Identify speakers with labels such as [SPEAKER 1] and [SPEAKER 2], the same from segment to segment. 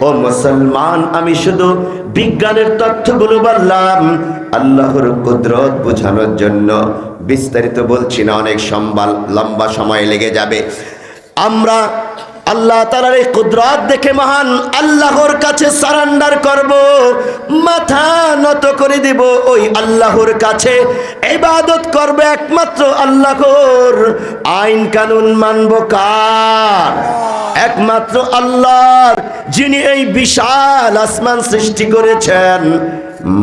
[SPEAKER 1] ও মুসলমান, আমি শুধু বিজ্ঞানের তথ্যগুলো বললাম, আল্লাহর কুদরত বোঝানোর জন্য বিস্তারিত বলছি না, অনেক সম্বাল, লম্বা সময় লেগে যাবে। আমরা আল্লাহ তালার এই কুদরত দেখে মহান আল্লাহর কাছে সারান্ডার করব, মাথা নত করে দিব, ওই আল্লাহর কাছে ইবাদত করবে একমাত্র আল্লাহর। আইন কানুন মানব কার? একমাত্র আল্লাহর, যিনি এই বিশাল আসমান সৃষ্টি করেছেন।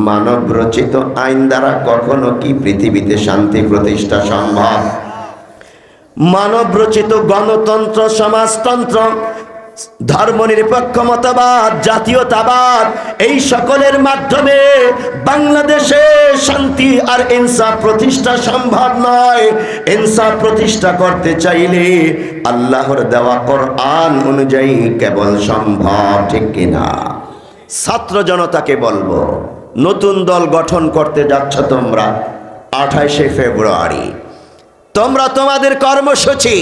[SPEAKER 1] মানব রচিত আইন দ্বারা কখনো কি পৃথিবীতে শান্তি প্রতিষ্ঠা সম্ভব? মানব রচিত গণতন্ত্র, সমাজতন্ত্র, ধর্মনিরপেক্ষ মতবাদ, জাতীয়তাবাদ, এই সকলের মাধ্যমে বাংলাদেশে শান্তি আর ইনসাফ প্রতিষ্ঠা সম্ভব নয়। ইনসাফ প্রতিষ্ঠা করতে চাইলে আল্লাহর দেওয়া কোরআন অনুযায়ী কেবল সম্ভব, ঠিক কিনা ছাত্র জনতাকে বলব, নতুন দল গঠন করতে যাচ্ছ তোমরা আঠাইশে ফেব্রুয়ারি। তোমরা তোমাদের কর্মসূচি,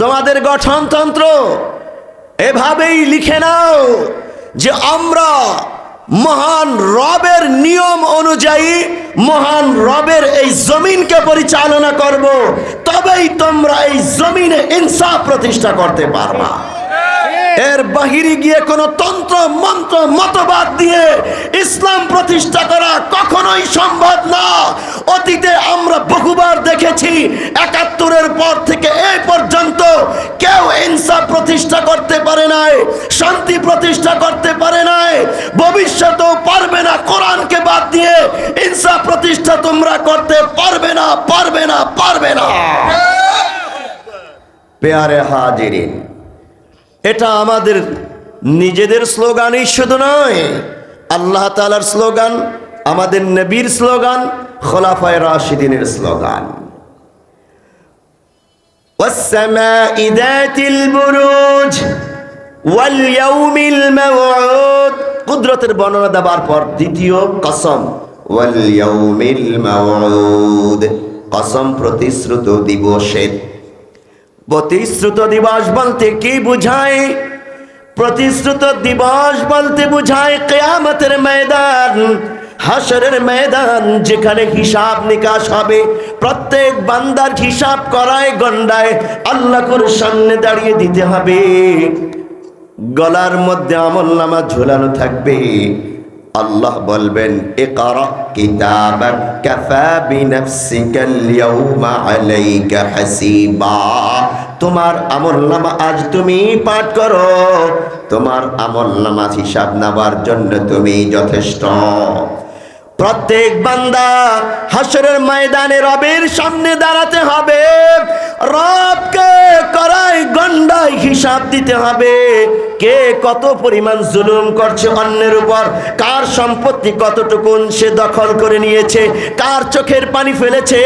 [SPEAKER 1] তোমাদের গঠনতন্ত্র এভাবেই লিখে নাও যে আমরা মহান রবের নিয়ম অনুযায়ী, মহান রবের এই জমিনকে পরিচালনা করব, তবেই তোমরা এই জমিনে ইনসাফ প্রতিষ্ঠা করতে পারবা। এর বাহিরে গিয়ে কোনো তন্ত্র, মন্ত্র, মতবাদ দিয়ে ইসলাম প্রতিষ্ঠা করা কখনোই সম্ভব না। অতীতে আমরা বহুবার দেখেছি, একাত্তরের পর থেকে এই পর্যন্ত কেউ ইনসাফ প্রতিষ্ঠা করতে পারে নাই, শান্তি প্রতিষ্ঠা করতে পারে নাই। ভবিষ্যতেও পারবে না কোরআনকে বাদ দিয়ে ইনসাফ প্রতিষ্ঠা তোমরা করতে পারবে না পারবে না পারবে না। পেয়ারে হাজিরিন এটা আমাদের নিজেদের স্লোগানই শুধু নয় আল্লাহ তালার স্লোগান আমাদের নবীর স্লোগান খোলাফায় রাশিদিনের স্লোগান والسماء ذات البروج واليوم الموعود কুদরতের বর্ণনা দেওয়ার পর দ্বিতীয় কসম واليوم الموعود কসম প্রতিশ্রুত দিবসের প্রতিশ্রুত দিবস বলতে কি বুঝায়? প্রতিশ্রুত দিবস বলতে বুঝায় কেয়ামতের ময়দান হাসরের ময়দান, যেখানে হিসাব নিকাশ হবে। প্রত্যেক বান্দার হিসাব করায় গন্ডায় আল্লাহর সামনে দাঁড়িয়ে দিতে হবে। গলার মধ্যে আমল নামা ঝোলানো থাকবে। আল্লাহ বলবেন, ইকরা কিতাবাক কাফা হাসিবা। তোমার আমল নামা আজ তুমি পাঠ করো। তোমার আমল নামা হিসাব নেবার জন্য তুমি যথেষ্ট। প্রত্যেক বান্দা হাসরের ময়দানে রবের সামনে দাঁড়াতে হবে। রবকে করাই গন্ডায় হিসাব দিতে হবে। কে কত পরিমাণ জুলুম করছে অন্যের উপর? কার সম্পত্তি কতটুকুন সে দখল করে নিয়েছে? কার চোখের পানি ফেলেছে?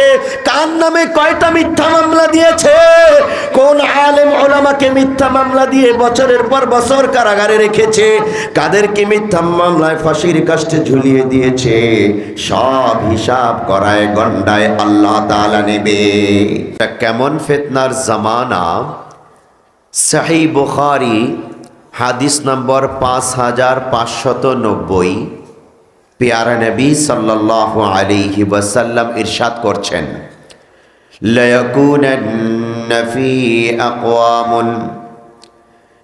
[SPEAKER 1] কার নামে কয়টা মিথ্যা মামলা দিয়েছে? কোন আলেম ওলামাকে মিথ্যা মামলা দিয়ে বছরের পর বছর কারাগারে রেখেছে? কাদেরকে মিথ্যা মামলায় ফাঁসির কাষ্টে ঝুলিয়ে দিয়েছে? সব হিসাব করায়, গন্ডায় আল্লাহ তালা নেবে। কেমন ফেতনার জামানা? সাহি বুখারি হাদিস নম্বর পাঁচ হাজার পাঁচশত নব্বই পেয়ারা নবী সাল্লাহ আলিহি ওয়াসাল্লাম ইরশাদ করছেন ليكونن في أقوام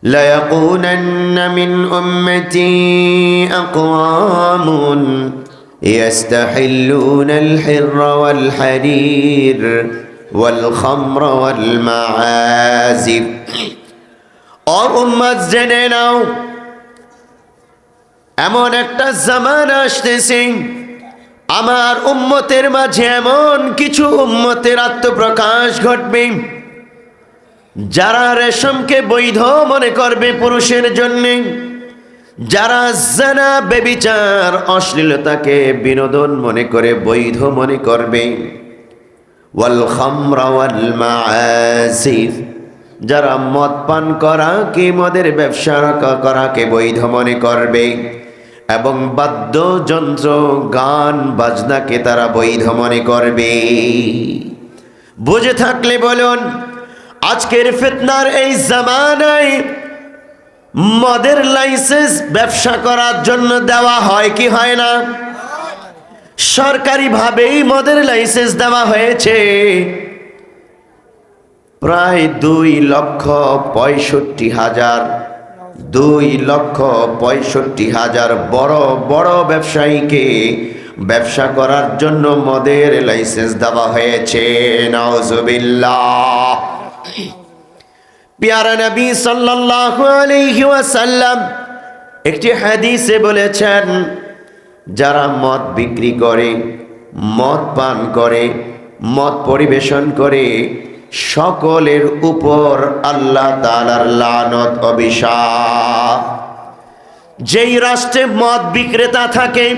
[SPEAKER 1] ليكونن من أمتي أقوام يستحلون الحر والحرير والخمر والمعازف অউম্মাদ জেনে নাও। এমন একটা জামান আসতেছে, আমার উম্মতের মাঝে এমন কিছু উম্মতের আত্মপ্রকাশ ঘটবে, যারা রেশমকে বৈধ মনে করবে পুরুষের জন্যে, যারা জানা, বেবিচার, অশ্লীলতাকে বিনোদন মনে করে, বৈধ মনে করবে। ওয়াল খামরা ওয়াল মাআসিফ। যারা মদ পান করা কি মদের ব্যবসা করাকে বৈধ মনে করবে? এবং বাদ্যযন্ত্র, গান, বাজনাকে তারা বৈধ মনে করবে। বুঝে থাকলে বলুন, আজকের ফিতনার এই জামানায় মদের লাইসেন্স ব্যবসা করার জন্য দেওয়া হয় কি হয় না? সরকারিভাবেই মদের লাইসেন্স দেওয়া হয়েছে। প্রায় দুই লক্ষ পঁয়ষট্টি হাজার, দুই লক্ষ পঁয়ষট্টি হাজার বড় বড় ব্যবসায়ীকে ব্যবসা করার জন্য মদের লাইসেন্স দেওয়া হয়েছে। পিয়ারা নবী সাল্লাল্লাহু একটি হাদিসে বলেছেন, যারা মদ বিক্রি করে, মদ পান করে, মদ পরিবেশন করে সকলের উপর আল্লাহ তাআলার লানত, অভিশাপ। যেই রাষ্ট্রে মদ বিক্রেতা থাকে,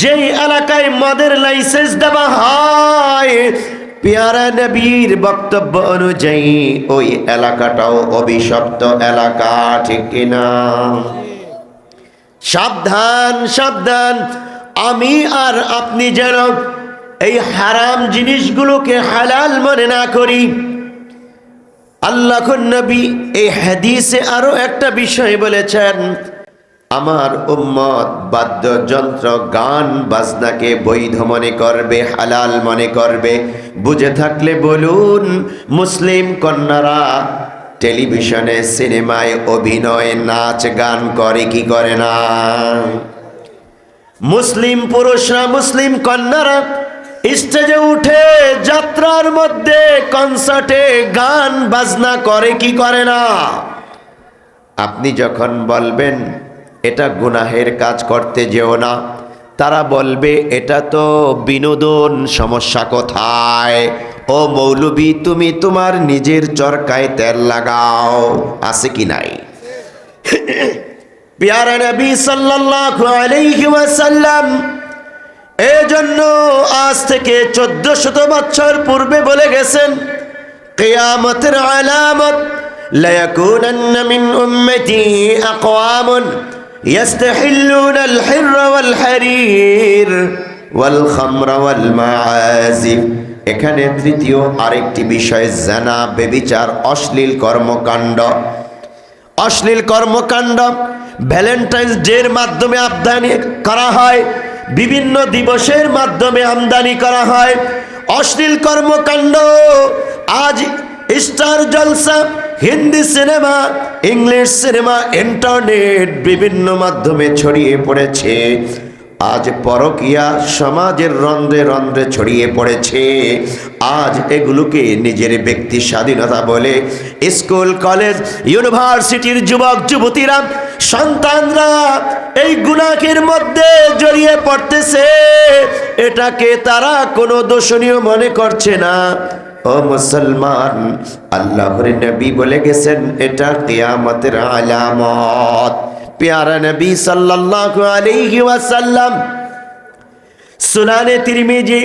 [SPEAKER 1] যেই এলাকায় মদের লাইসেন্স দেওয়া হয়, পেয়ারা নবীর বক্তব্য অনুযায়ী ওই এলাকাটাও অভিশপ্ত এলাকা, ঠিক কিনা সাবধান সাবধান। আমি আর আপনি যেন এই হারাম জিনিসগুলোকে হালাল মনে না করি। আল্লাহ নবী এই হাদিসে আরও একটা বিষয় বলেছেন, আমার উম্মত বাদ্যযন্ত্র, গান বাজনাকে বৈধ মনে করবে, হালাল মনে করবে। বুঝে থাকলে বলুন, মুসলিম কন্যারা টেলিভিশনে, সিনেমায় অভিনয়, নাচ, গান করে, কি করে না? মুসলিম পুরুষরা, মুসলিম কন্যারা স্টেজে উঠে যাত্রার মধ্যে কনসার্টে গান বাজনা করে, কি করে না? আপনি যখন বলবেন, এটা গুনাহের কাজ করতে যেও না, তারা বলবে, এটা তো বিনোদন, সমস্যা কোথায়? ও মৌলবী, তুমি তোমার নিজের চরকায় তেল লাগাও। আছে কি নাই? পিয়ারা নবী সাল্লাল্লাহু আলাইহি ওয়াসাল্লাম এজন্য আজ থেকে চোদ্দ শত বছর পূর্বে বলে গেছেন কেয়ামতের আলামত ليكونن من أمتي أقوام يستحلون الحر والحرير والخمر والمعازف এখানে তৃতীয় আরেকটি বিষয় জানা বেবিচার অশ্লীল কর্মকাণ্ড অশ্লীল কর্মকাণ্ড ভ্যালেন্টাইন্স ডের মাধ্যমে আমদানি করা হয় বিভিন্ন দিবসের মাধ্যমে আমদানি করা হয়। অশ্লীল কর্মকাণ্ড। আজ star Jalsha, Hindi cinema, English cinema, internet বিভিন্ন মাধ্যমে ছড়িয়ে পড়েছে। আজ পরকিয়া সমাজের রন্ধ্রে রন্ধ্রে ছড়িয়ে পড়েছে। আজ এগুলোকে নিজের ব্যক্তি স্বাধীনতা বলে স্কুল, কলেজ, ইউনিভার্সিটির যুবক, যুবতীরা, সন্তানরা এই গুণাকের মধ্যে জড়িয়ে পড়তেছে। এটাকে তারা কোনো দোষণীয় মনে করছে না। ও মুসলমান, আল্লাহর নবী বলে গেছেন, এটা কিয়ামতের আলামত। পেয়ারা নবী সাল্লাল্লাহু আলাইহি ওয়াসাল্লাম। সুনানে তিরমিজি,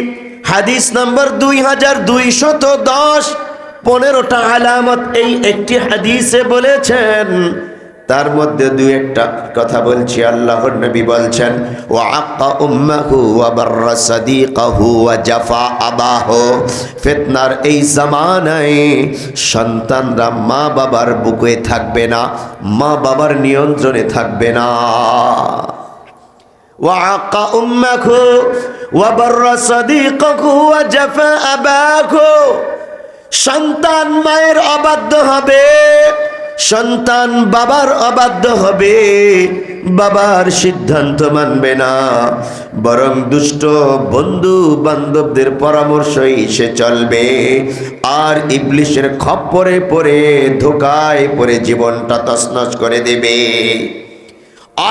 [SPEAKER 1] হাদিস নম্বর দুই হাজার দুইশত দশ, পনেরোটা আলামত এই একটি হাদিসে বলেছেন তার মধ্যে দুই একটা কথা বলছি আল্লাহর নবী বলছেন ও আক্কা উম্মাহু ওয়া বাররা সাদিকাহু ওয়া জাফা আবাহু ফিতনার এই জামানায় সন্তানরা মা বাবার বুকে থাকবে না মা বাবার নিয়ন্ত্রণে থাকবে না وعق أمك وبر صديقك وجفى أباك সন্তান মায়ের অবাধ্য হবে সন্তান বাবার অবাধ্য হবে, বাবার সিদ্ধান্ত মানবে না। বরং দুষ্ট বন্ধু বান্ধবদের পরামর্শই সে চলবে। আর ইবলিশের খপ্পরে পরে ধোকায় পরে জীবনটা তছনছ করে দেবে।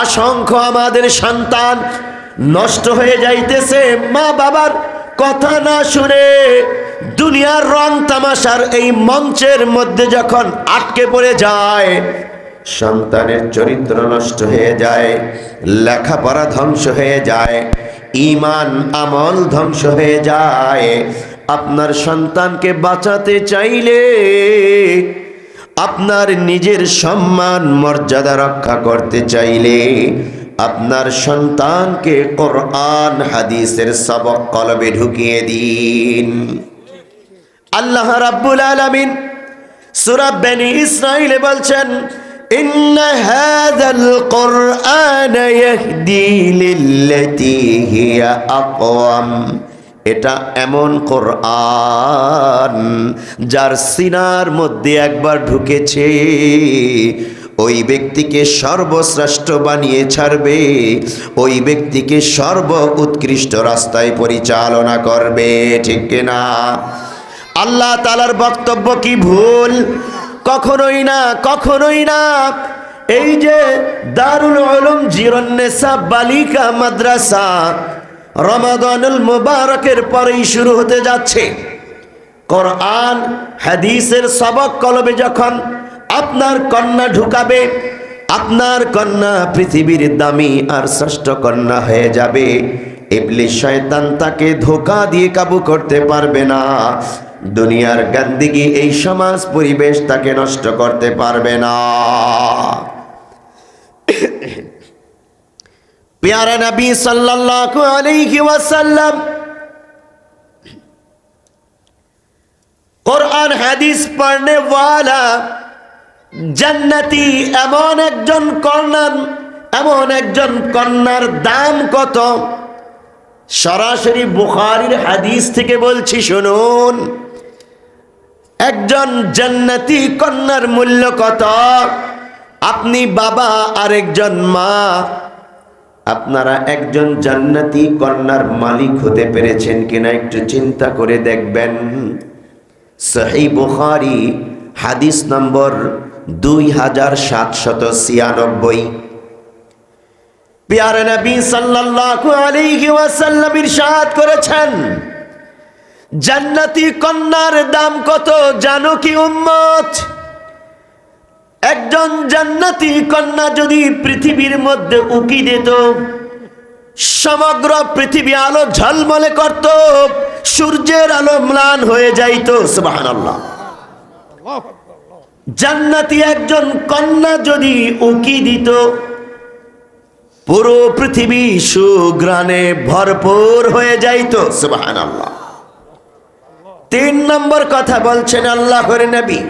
[SPEAKER 1] অসংখ্য আমাদের সন্তান নষ্ট হয়ে যাইতেছে মা বাবার কথা না শুনে দুনিয়ার রং তামাশার এই মঞ্চের মধ্যে যখন আটকে পড়ে যায়, সন্তানের চরিত্র নষ্ট হয়ে যায়, লেখাপড়া ধ্বংস হয়ে যায় ইমান আমল ধ্বংস হয়ে যায়, আপনার সন্তানকে বাঁচাতে চাইলে আপনার নিজের সম্মান, মর্যাদা রক্ষা করতে চাইলে আপনার সন্তানকে কোরআন হাদিসের সবক কলবে ঢুকিয়ে দিন আল্লাহ রাব্বুল আলামিন সূরা বেনি ইসরাইলে বলছেন إن هذا القرآن يهدي للتي هي أقوم এটা এমন কোরআন যার সিনার মধ্যে একবার ঢুকেছে ওই ব্যক্তিকে সর্বশ্রেষ্ঠ বানিয়ে ছাড়বে, ওই ব্যক্তিকে সর্ব উৎকৃষ্ট রাস্তায় পরিচালনা করবে, ঠিক কিনা আল্লাহ তালার বক্তব্য কি ভুল? কখনোই না কখনোই না। এই যে দারুল উলুম জিরন্নেসা বালিকা মাদ্রাসা রমাদানুল মুবারকের পরেই শুরু হতে যাচ্ছে। কোরআন, হাদিসের সবক কলবে যখন আপনার কন্যা ঢুকাবে, আপনার কন্যা পৃথিবীর দামি আর শ্রেষ্ঠ কন্যা হয়ে যাবে। এপলি শয়তান তাকে ধোকা দিয়ে কাবু করতে পারবে না। দুনিয়ার গান্দিগি এই সমাজ পরিবেশ তাকে নষ্ট করতে পারবে না। পেয়ারা নবী সাল্লাল্লাহু আলাইহি ওয়াসাল্লাম কোরআন হাদিস পড়নে ওয়ালা জান্নাতি এমন একজন কন্যার এমন একজন কন্যার দাম কত? সরাসরি বুখারির হাদিস থেকে বলছি, শুনুন। একজন জান্নাতি কন্যার মূল্য কত? আপনি বাবা, আরেকজন মা। আপনারা একজন জান্নাতি কন্যার মালিক হতে পেরেছেন কিনা একটু চিন্তা করে দেখবেন। সহি বুখারি, হাদিস নম্বর দুই হাজার সাতশত ছিয়ানব্বই। পিয়ারে নবী সাল্লাল্লাহু আলাইহি ওয়াসাল্লাম ইরশাদ করেছেন, জান্নাতি কন্যার দাম কত জানো কি উম্মত? একজন জান্নাতি কন্যা যদি পৃথিবীর মধ্যে উকি দিত, সমগ্র পৃথিবী আলো ঝলমলে করত, সূর্যের আলো ম্লান হয়ে যাইত, সুবহানাল্লাহ। জান্নাতি একজন কন্যা যদি উকি দিত, পুরো পৃথিবী সুগ্রানে ভরপুর হয়ে যাইত। সুবাহান আল্লাহ তিন নম্বর কথা বলছেন আল্লাহ করে নবী।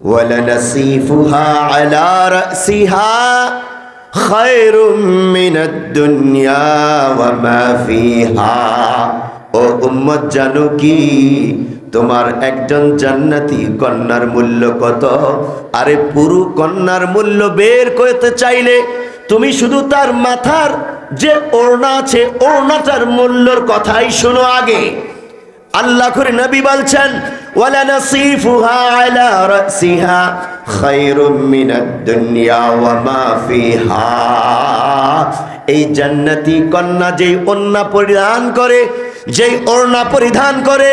[SPEAKER 1] ওয়ালানাসিফুহা আলা রাসিহা খায়রুম মিনাদ দুনিয়া ওয়া মা ফিহা। ও উম্মত জানো কি? তোমার একজন জান্নাতি কন্যার মূল্য কত? আরে পুরু কন্যার মূল্য বের করতে চাইলে তুমি শুধু তার মাথার যে ওড়না আছে, ওড়নাটার মূল্যর কথাই শোনো আগে। আল্লাহ করে নবী বলছেন এই জান্নাতি কন্যা যেই ওড়না পরিধান করে, যেই ওড়না পরিধান করে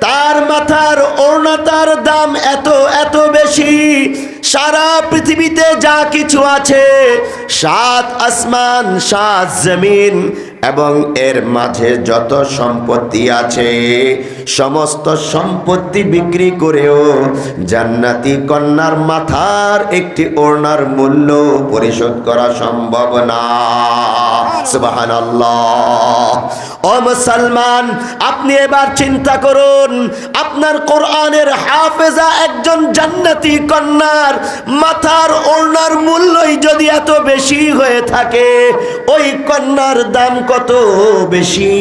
[SPEAKER 1] তার মাথার অরুণাতার দাম এত এত বেশি। সারা পৃথিবীতে যা কিছু আছে, সাত আসমান, সাত জমিন এবং এর মাঝে যত সম্পত্তি আছে, সমস্ত সম্পত্তি বিক্রি করেও জান্নাতি কন্যার মাথার একটি ওড়নার মূল্য পরিশোধ করা সম্ভব না। সুবাহান আপনি এবার চিন্তা করুন, আপনার কোরআনের হাফেজা একজন জান্নাতি কন্যার মাথার ওড়নার মূল্যই যদি এত বেশি হয়ে থাকে, ওই কন্যার দাম কত বেশি?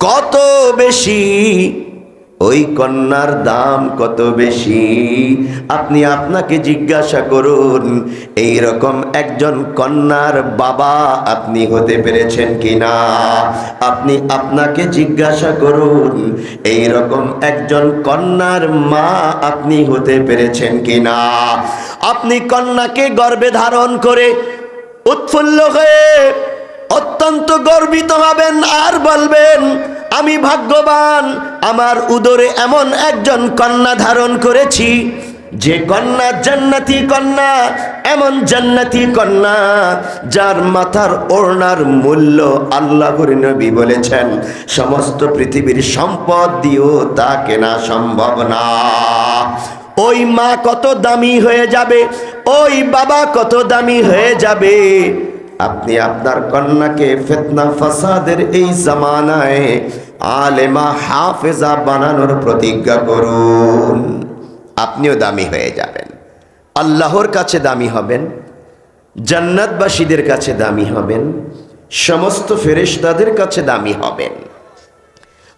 [SPEAKER 1] কত বেশি? ওই কন্যার দাম কত বেশি? আপনি আপনাকে জিজ্ঞাসা করুন এই রকম একজন কন্যার বাবা আপনি হতে পেরেছেন কিনা? আপনি আপনাকে জিজ্ঞাসা করুন এই রকম একজন কন্যার মা আপনি হতে পেরেছেন কিনা? আপনি কন্যাকে গর্বে ধারণ করে উৎফুল্ল হয়ে অত্যন্ত গর্বিত হবেন আর বলবেন, আমি ভাগ্যবান, আমার উদরে এমন একজন কন্যা ধারণ করেছি, যে কন্যা জান্নাতি কন্যা, এমন জান্নাতি কন্যা, যার মাথার ওড়নার মূল্য আল্লাহর নবী বলেছেন, সমস্ত পৃথিবীর সম্পদ দিয়েও তা কেনা সম্ভব না। ওই মা কত দামি হয়ে যাবে, ওই বাবা কত দামি হয়ে যাবে আপনি আপনার কন্যাকে ফেতনা ফাসাদের এই জামানায় আলেমা হাফেজা বানানোর প্রতিজ্ঞা করুন। আপনিও দামি হয়ে যাবেন। আল্লাহর কাছে দামি হবেন। জান্নাতবাসীদের কাছে দামি হবেন। সমস্ত ফেরেশতাদের কাছে দামি হবেন।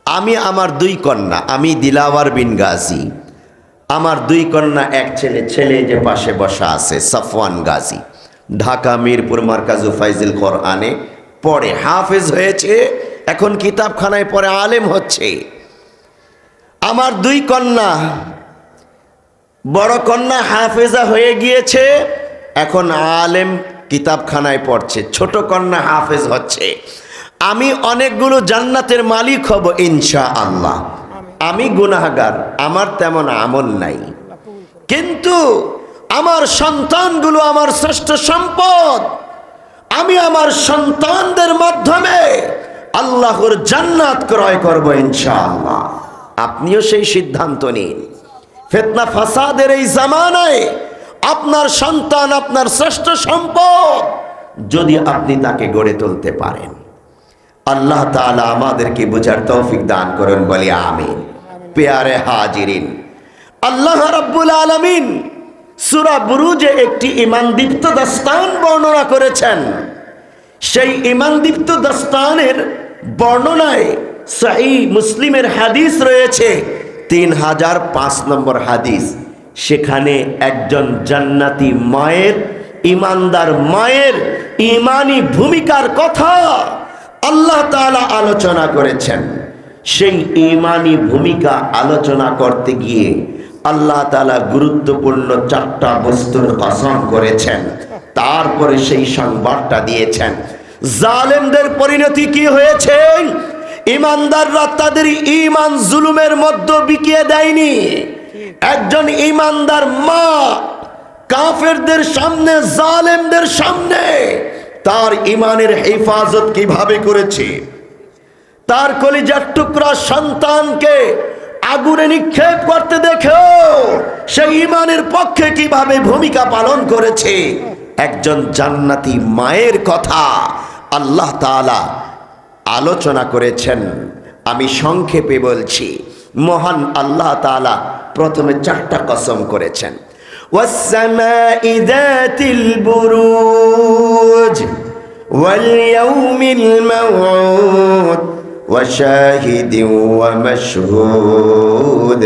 [SPEAKER 1] আমি আমার দুই কন্যা, আমি দিলাওয়ার বিন গাজী। আমার দুই কন্যা, এক ছেলে ছেলে যে পাশে বসা আছে, সাফওয়ান গাজী। ঢাকা মিরপুর মার্কাজু ফাইজুল কোরআনে পড়ে হাফেজ হয়েছে, এখন কিতাবখানায় পড়ে আলেম হচ্ছে। আমার দুই কন্যা, বড় কন্যা হাফেজা হয়ে গিয়েছে, এখন আলেম কিতাবখানায় পড়ছে, ছোট কন্যা হাফেজ হচ্ছে। আমি অনেকগুলো জান্নাতের মালিক হব ইনশা আল্লাহ আমি গুনাহগার, আমার তেমন আমল নাই। কিন্তু আমার সন্তানগুলো আমার শ্রেষ্ঠ সম্পদ। আমি আমার সন্তানদের মাধ্যমে আল্লাহর জান্নাত ক্রয় করব ইনশাআল্লাহ। আপনিও সেই সিদ্ধান্ত নিন। ফেতনা ফাসাদের এই জামানায় আপনার সন্তান আপনার শ্রেষ্ঠ সম্পদ যদি আপনি তাকে গড়ে তুলতে পারেন। আল্লাহ তাআলা আমাদেরকে বোঝার তৌফিক দান করুন বলি আমিন। পেয়ারে হাজিরিন। আল্লাহ রাব্বুল আলামিন সূরা বুরুজে একটি ঈমানদীপ্ত দাস্তান বর্ণনা করেছেন। সেই ঈমানদীপ্ত দাস্তানের বর্ণনায় সহি মুসলিমের হাদিস রয়েছে, তিন হাজার পাঁচ নম্বর হাদিস। সেখানে একজন জান্নাতি মায়ের, ইমানদার মায়ের ইমানি ভূমিকার কথা আল্লাহ তাআলা আলোচনা করেছেন। সেই ইমানি ভূমিকা আলোচনা করতে গিয়ে আল্লাহ তাআলা গুরুত্বপূর্ণ চারটা বস্তুর কসম করেছেন। তারপরে সেই সংবাদটা দিয়েছেন। জালেমদের পরিণতি কি হয়েছে? ইমানদাররা তাদের ইমান জুলুমের মধ্যে বিকিয়ে দেয়নি। একজন ইমানদার মা কাফেরদের সামনে, জালেমদের সামনে তার ইমানের হেফাজত কীভাবে করেছে? তার কলিজার টুকরা সন্তানকে আগুনে নিক্ষেপ করতে দেখেও সেই ইমানের পক্ষে কিভাবে ভূমিকা পালন করেছে একজন জান্নাতি মায়ের কথা আল্লাহ তাআলা আলোচনা করেছেন আমি সংক্ষেপে বলছি মহান আল্লাহ তাআলা প্রথমে চারটা কসম করেছেন والسماء ذات البروج واليوم الموعود وشاهد ومشهود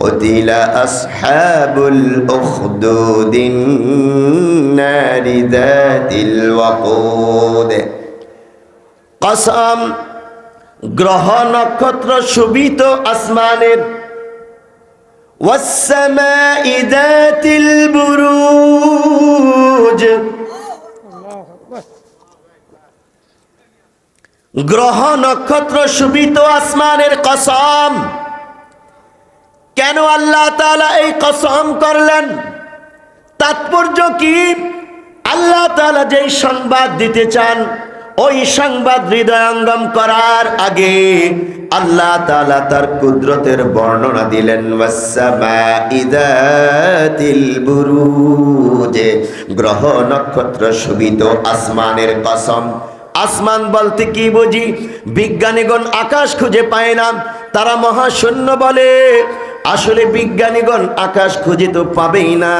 [SPEAKER 1] قتل أصحاب الأخدود النار ذات الوقود কসম গ্রহ নক্ষত্র শোভিত আসমানের والسماء ذات البروج গ্রহ নক্ষত্র শোভিত আসমানের কসম। কেন আল্লাহ তালা এই কসম করলেন? তাৎপর্য কি? আল্লাহ তালা যেই সংবাদ দিতে চান, ওই সংবাদ হৃদয়ঙ্গম করার আগে আল্লাহ তাআলা তার কুদরতের বর্ণনা দিলেন গ্রহ নক্ষত্র শোভিত আসমানের কসম। আসমান বলতে কি বুঝি? বিজ্ঞানীগণ আকাশ খুঁজে পায় না। তারা মহাশূন্য বলে, আসলে বিজ্ঞানীগণ আকাশ খুঁজে তো পাবেই না।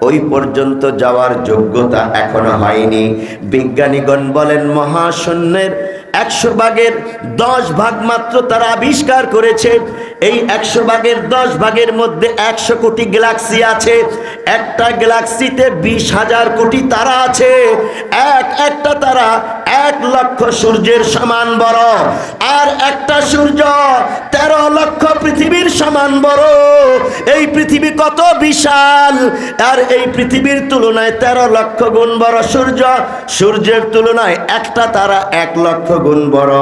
[SPEAKER 1] ওই পর্যন্ত যাওয়ার যোগ্যতা এখনও হয়নি। বিজ্ঞানীগণ বলেন, মহাশূন্যের একশো ভাগের দশ ভাগ মাত্র তারা আবিষ্কার করেছে। এই একশো ভাগের দশ ভাগের মধ্যে একশো কোটি গ্যালাক্সি আছে। একটা গ্যালাক্সিতে বিশ হাজার কোটি তারা আছে। এক একটা তারা এক লক্ষ সূর্যের সমান বড়। আর একটা সূর্য তেরো লক্ষ পৃথিবীর সমান বড়। এই পৃথিবী কত বিশাল। আর এই পৃথিবীর তুলনায় তেরো লক্ষ গুণ বড় সূর্য। সূর্যের তুলনায় একটা তারা এক লক্ষ গুণ বড়।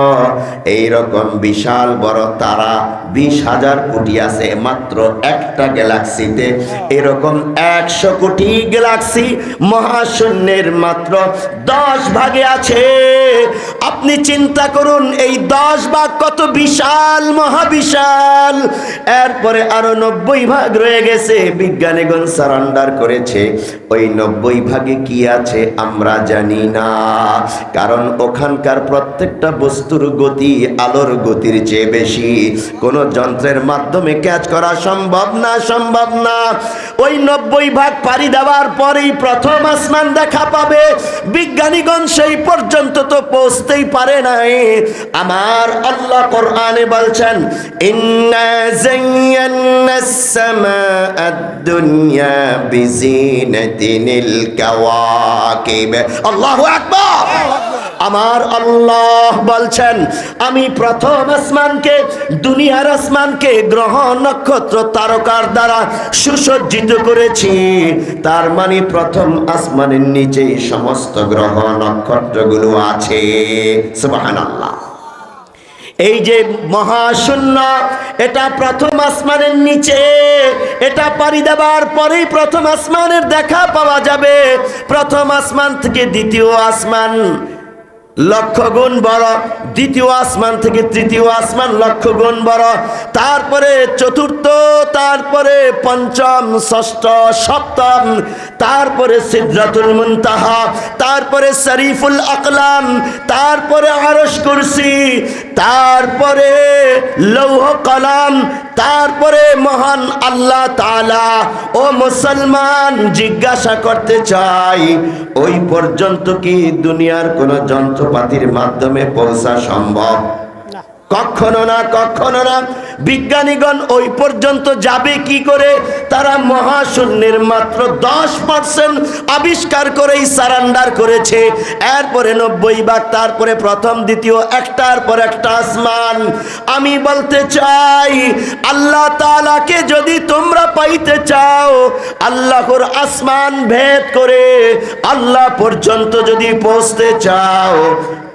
[SPEAKER 1] এই রকম বিশাল বড় তারা বিশ হাজার কোটি আছে, মাত্র একটা গ্যালাক্সিতে। এরকম একশো কোটি গ্যালাক্সি মহাশূন্যের মাত্র দশ ভাগে আছে। আপনি চিন্তা করুন, এই দশ ভাগ কত বিশাল, মহাবিশাল। এরপরে আরও নব্বই ভাগ রয়ে গেছে বিজ্ঞানীগণ সারান্ডার করেছে। ওই নব্বই ভাগে কি আছে আমরা জানি না। কারণ ওখানকার প্রত্যেকটা বস্তুর গতি আলোর গতির চেয়ে বেশি। কোনো যন্ত্রের মাধ্যমে ক্যাচ করা সম্ভব না সম্ভব না। ওই নব্বই ভাগ পাড়ি দেওয়ার পরেই প্রথম আসমান দেখা পাবে। বিজ্ঞানীগণ সেই পর্যন্ত তো পৌঁছতেই পারে নাই। আমার আল্লাহ কোরআনে বলছেন, ইন্না যায়্যানা সামাআদ দুনিয়া বিজিনাতিনিল কাওয়াকিব। আল্লাহু আকবার! আমার আল্লাহ বলছেন, আমি প্রথম আসমানকে, দুনিয়ার আসমানকে গ্রহ, নক্ষত্র তারকার দ্বারা সুসজ্জিত করেছি। তার মানে প্রথম আসমানের নিচেই সমস্ত গ্রহ, নক্ষত্রগুলো আছে। সুবহানাল্লাহ। এই যে মহাশূন্য, এটা প্রথম আসমানের নিচে, এটা পাড়ি দেবার পরেই প্রথম আসমানের দেখা পাওয়া যাবে। প্রথম আসমান থেকে দ্বিতীয় আসমান লক্ষ গুণ বড়, দ্বিতীয় আসমান থেকে তৃতীয় আসমান লক্ষ গুণ বড়, তারপরে চতুর্থ, তারপরে পঞ্চম, ষষ্ঠ, সপ্তম, তারপরে সিদ্ধাতুল মুনতাহা, তারপরে শরীফুল আকলাম, তারপরে আরশ কুরসি, তারপরে লৌহ কলাম তারপরে মহান আল্লাহ তালা ও মুসলমান জিজ্ঞাসা করতে চাই, ওই পর্যন্ত কি দুনিয়ার কোনো যন্ত্রপাতির মাধ্যমে পৌঁছা সম্ভব? কখনো না কখনো না। বিজ্ঞানীগণ ওই পর্যন্ত যাবে কি করে? তারা মহাশূন্যের মাত্র দশ পার্সেন্ট আবিষ্কার করেই সারান্ডার করেছে। এরপরে নব্বই ভাগ, তারপরে প্রথম, দ্বিতীয়, একটার পর একটা আসমান। আমি বলতে চাই, আল্লাহ তালাকে যদি তোমরা পাইতে চাও, আল্লাহর আসমান ভেদ করে আল্লাহ পর্যন্ত যদি পৌঁছতে চাও,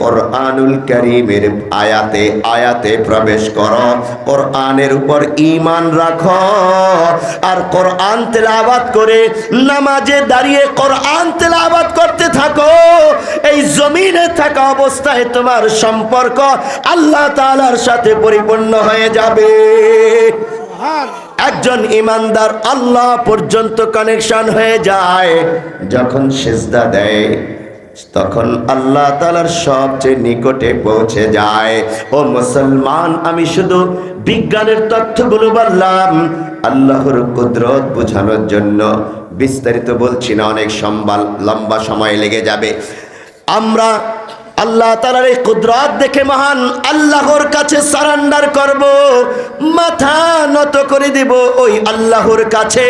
[SPEAKER 1] কোরআনুল করিমের আয়াতে আয়াতে প্রবেশ করো। কোরআনের উপর ঈমান রাখো। আর কোরআন তেলাওয়াত করে নামাজে দাঁড়িয়ে কোরআন তেলাওয়াত করতে থাকো। এই জমিনে থাকা অবস্থায় তোমার সম্পর্ক আল্লাহ তাআলার সাথে পরিপূর্ণ হয়ে যাবে। একজন ইমানদার আল্লাহ পর্যন্ত কানেকশন হয়ে যায়। যখন সেজদা দেয় তখন আল্লাহ তালার সবচেয়ে নিকটে পৌঁছে যায়। ও মুসলমান, আমি শুধু বিজ্ঞানের তথ্যগুলো বললাম, আল্লাহর কুদরত বোঝানোর জন্য বিস্তারিত বলছি না, অনেক সম্বাল, লম্বা সময় লেগে যাবে। আমরা আল্লাহ তালার এই কুদরত দেখে মহান আল্লাহর কাছে সারান্ডার করব, মাথা নত করে দিব, ওই আল্লাহর কাছে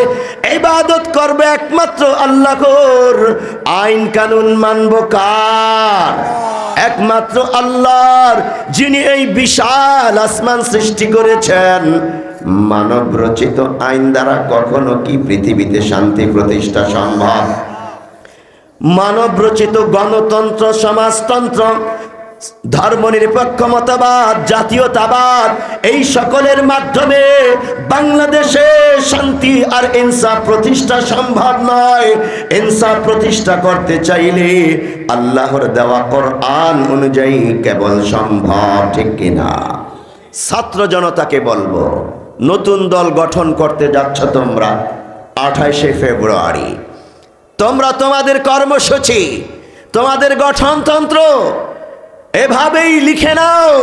[SPEAKER 1] ইবাদত করবে একমাত্র আল্লাহর। আইন কানুন মানব কার? একমাত্র আল্লাহর, যিনি এই বিশাল আসমান সৃষ্টি করেছেন। মানব রচিত আইন দ্বারা কখনো কি পৃথিবীতে শান্তি প্রতিষ্ঠা সম্ভব? মানব রচিত গণতন্ত্র, সমাজতন্ত্র ধর্মনিরপেক্ষ মতবাদ জাতীয়তাবাদ, এই সকলের মাধ্যমে বাংলাদেশে শান্তি আর ইনসাফ প্রতিষ্ঠা সম্ভব নয়। ইনসাফ প্রতিষ্ঠা করতে চাইলে আল্লাহর দেওয়া কোরআন অনুযায়ী কেবল সম্ভব, ঠিক কিনা ছাত্র জনতাকে বলব, নতুন দল গঠন করতে যাচ্ছ তোমরা আঠাইশে ফেব্রুয়ারি। তোমরা তোমাদের কর্মসূচি, তোমাদের গঠনতন্ত্র এভাবেই লিখে নাও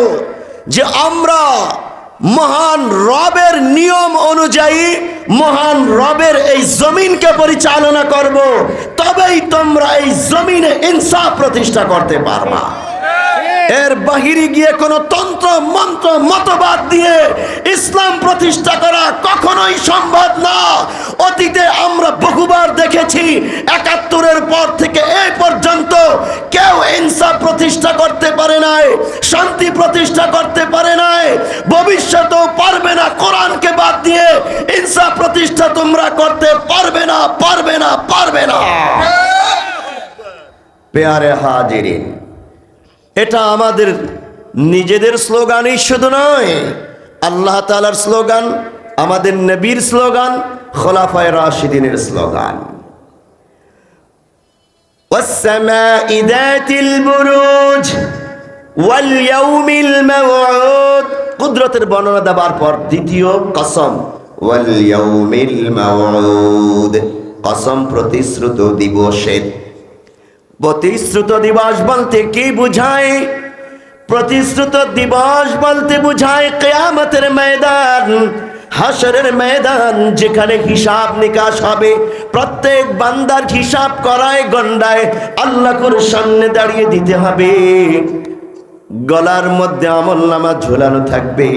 [SPEAKER 1] যে আমরা মহান রবের নিয়ম অনুযায়ী মহান রবের এই জমিনকে পরিচালনা করব, তবেই তোমরা এই জমিনে ইনসাফ প্রতিষ্ঠা করতে পারবা। এর বাহিরে গিয়ে কোনো তন্ত্র, মন্ত্র, মতবাদ দিয়ে ইসলাম প্রতিষ্ঠা করা কখনোই সম্ভব না। অতীতে আমরা বহুবার দেখেছি, একাত্তরের পর থেকে এই পর্যন্ত কেউ ইনসাফ প্রতিষ্ঠা করতে পারে নাই, শান্তি প্রতিষ্ঠা করতে পারে নাই। ভবিষ্যতেও পারবে না কোরআনকে বাদ দিয়ে ইনসাফ প্রতিষ্ঠা তোমরা করতে পারবে না পারবে না পারবে না। পেয়ারে হাজিরিন এটা আমাদের নিজেদের স্লোগানই শুধু নয় আল্লাহ তালার স্লোগান আমাদের নবীর স্লোগান খোলাফায় রাশিদিনের স্লোগান والسماء ذات البروج ওয়াল ইয়াউমিল মাউউদ কুদরতের বর্ণনা দেওয়ার পর দ্বিতীয় কসম ওয়াল ইয়াউমিল মাউউদ কসম প্রতিশ্রুত দিবসের প্রতিশ্রুত দিবস বলতে কি বুঝায়? প্রতিশ্রুত দিবস বলতে বুঝায় কেয়ামতের ময়দান হাসরের ময়দান, যেখানে হিসাব নিকাশ হবে। প্রত্যেক বান্দার হিসাব করায় গন্ডায় আল্লাহর সামনে দাঁড়িয়ে দিতে হবে। গলার মধ্যে আমল নামা ঝোলানো থাকবে।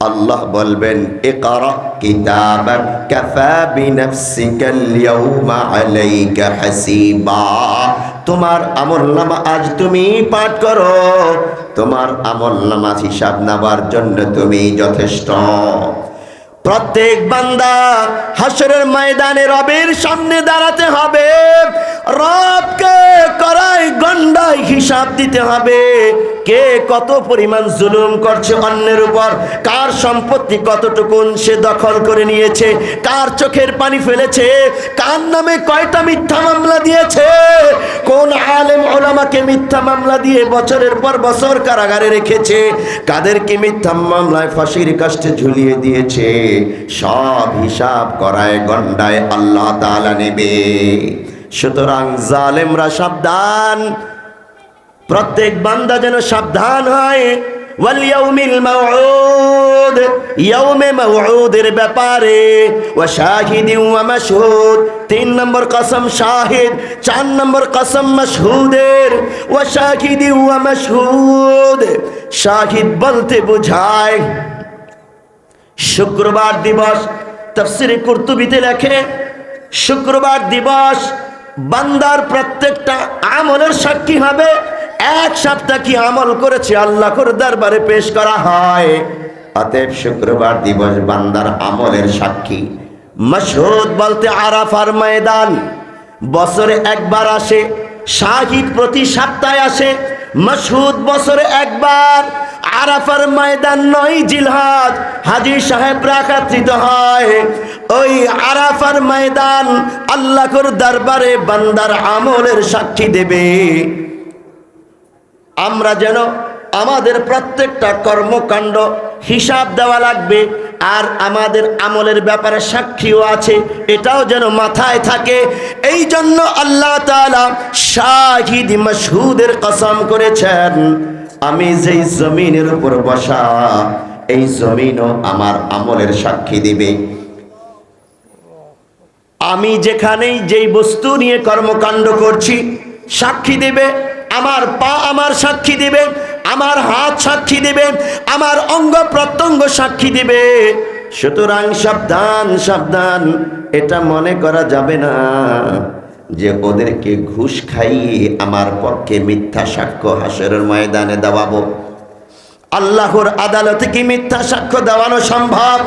[SPEAKER 1] আল্লাহ বলবেন, ইকরা কিতাবাক কাফা বিনাফসিকাল ইয়াউমা আলাইকা হাসিবা। তোমার আমল নামা আজ তুমি পাঠ করো। তোমার আমল নামাজ হিসাব নেবার জন্য তুমি যথেষ্ট। প্রত্যেক বান্দা হাসরের ময়দানে রবের সামনে দাঁড়াতে হবে। রবকে করাই গন্ডায় হিসাব দিতে হবে। কে কত পরিমাণ জুলুম করছে অন্যের উপর? কার সম্পত্তি কতটুকুন সে দখল করে নিয়েছে? কার চোখের পানি ফেলেছে? কার নামে কয়টা মিথ্যা মামলা দিয়েছে? কোন আলেম ওলামাকে মিথ্যা মামলা দিয়ে বছরের পর বছর কারাগারে রেখেছে? কাদেরকে মিথ্যা মামলায় ফাঁসির কাষ্টে ঝুলিয়ে দিয়েছে? সব হিসাব করায় গন্ডায় আল্লাহ তালা নেবে। সুতরাং জালেমরা সাবধান। প্রত্যেক বান্দা যেন সাবধান হয়। ওয়ালিয়াউমিল মাউউদ, ইয়াউমে মাউউদের ব্যাপারে, ওয়া শাহিদি ওয়া তিন নম্বর কসম শাহিদ, চার নম্বর কসম মাশহুদের, ওয়া শাহিদি ওয়া মাশহুদ। শাহিদ বলতে বোঝায় শুক্রবার দিবস, তফসিরে কুর্তুবিতে লেখে, শুক্রবার দিবস, বান্দার প্রত্যেকটা আমলের সাক্ষী হবে। এক সপ্তাহ কি আমল করেছে আল্লাহর দরবারে পেশ করা হয়? অতএব শুক্রবার দিবস বান্দার আমলের সাক্ষী। মশহুদ বলতে আরাফার ময়দান। বছরে একবার আসে, শাহিদ প্রতি সপ্তাহে আসে মশহুদ বছরে একবার আরাফার ময়দান নয়, জিলহাজ হাজি সাহেব একত্রিত হয়। ওই আরাফার ময়দান আল্লাহর দরবারে বান্দার আমলের সাক্ষী দেবে। আমরা যেন আমাদের প্রত্যেকটা কর্মকাণ্ড হিসাব দেওয়া লাগবে। আর আমাদের আমলের ব্যাপারে সাক্ষীও আছে। এটাও যেন মাথায় থাকে। এই জন্য আল্লাহ তাআলা শাহিদ মশহুদের কসম করেছেন, আমি যেই জমিনের উপর বসা, এই জমিনও আমার আমলের সাক্ষী দিবে। আমি যেখানেই যেই বস্তু নিয়ে কর্মকাণ্ড করছি, সাক্ষী দেবে। আমার পা আমার সাক্ষী দিবে। আমার হাত সাক্ষী দিবে, আমার অঙ্গ প্রত্যঙ্গ সাক্ষী দিবে। সুতরাং সাবধান সাবধান, এটা মনে করা যাবে না যে ওদেরকে ঘুষ খাইয়ে আমার পক্ষে মিথ্যা সাক্ষ্য হাসরের ময়দানে দেওয়াবো। আল্লাহর আদালতে কি মিথ্যা সাক্ষ্য দেওয়ানো সম্ভব?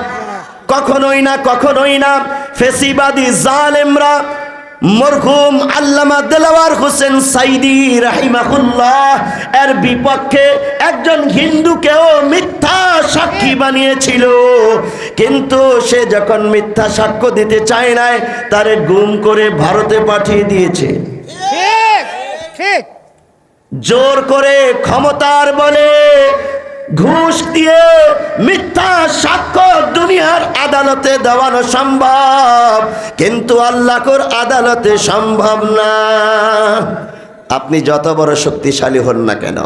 [SPEAKER 1] কখনোই না কখনোই না। ফেসিবাদী জালেমরা মরহুম আল্লামা দেলাওয়ার হোসেন সাইদি রাহিমাহুল্লাহ এর বিপক্ষে একজন হিন্দুকেও মিথ্যা সাক্ষী বানিয়েছিল। কিন্তু সে যখন মিথ্যা সাক্ষ্য দিতে চায় নাই তারে গুম করে ভারতে পাঠিয়ে দিয়েছে।
[SPEAKER 2] ঠিক ঠিক।
[SPEAKER 1] জোর করে ক্ষমতার বলে ঘুষ দিয়ে মিথ্যা সাক্ষ্য দুনিয়ার আদালতে দেওয়ানো সম্ভব। কিন্তু আল্লাহর আদালতে সম্ভব না। আপনি যত বড় শক্তিশালী হন না কেন?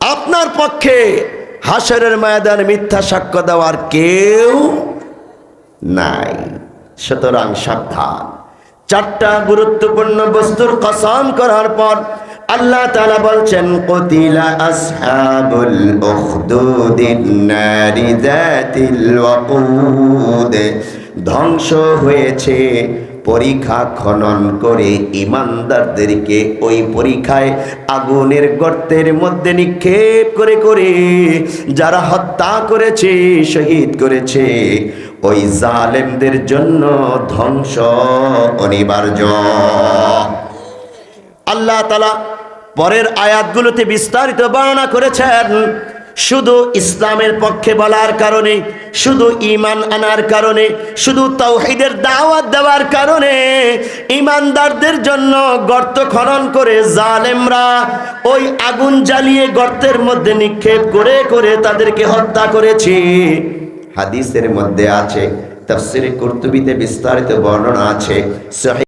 [SPEAKER 1] আপনার পক্ষে হাসরের ময়দান মিথ্যা সাক্ষ্য দেওয়ার কেউ নাই। সুতরাং সাবধান। চারটা গুরুত্বপূর্ণ বস্তুর কসম করার পর আল্লাহ তাআলা বলছেন, কতিলা আসহাবুল যাতিল ওয়াকুদ। ধ্বংস হয়েছে, পরীক্ষা খনন করে ইমানদারদেরকে ওই পরীক্ষায় আগুনের গর্তের মধ্যে নিক্ষেপ করে করে যারা হত্যা করেছে, শহীদ করেছে, ওই জালেমদের জন্য ধ্বংস অনিবার্য। আল্লাহ তালা পরের আয়াতগুলোতে বিস্তারিত বর্ণনা করেছেন, শুধু ইসলামের পক্ষে বলার কারণে, শুধু ইমান আনার কারণে, শুধু তাওহীদের দাওয়াত দেওয়ার কারণে ইমানদারদের জন্য গর্ত খনন করে জালেমরা ওই আগুন জ্বালিয়ে গর্তের মধ্যে নিক্ষেপ করে করে তাদেরকে হত্যা করেছে। হাদিসের মধ্যে আছে, তাফসিরে কুরতুবিতে বিস্তারিত বর্ণনা আছে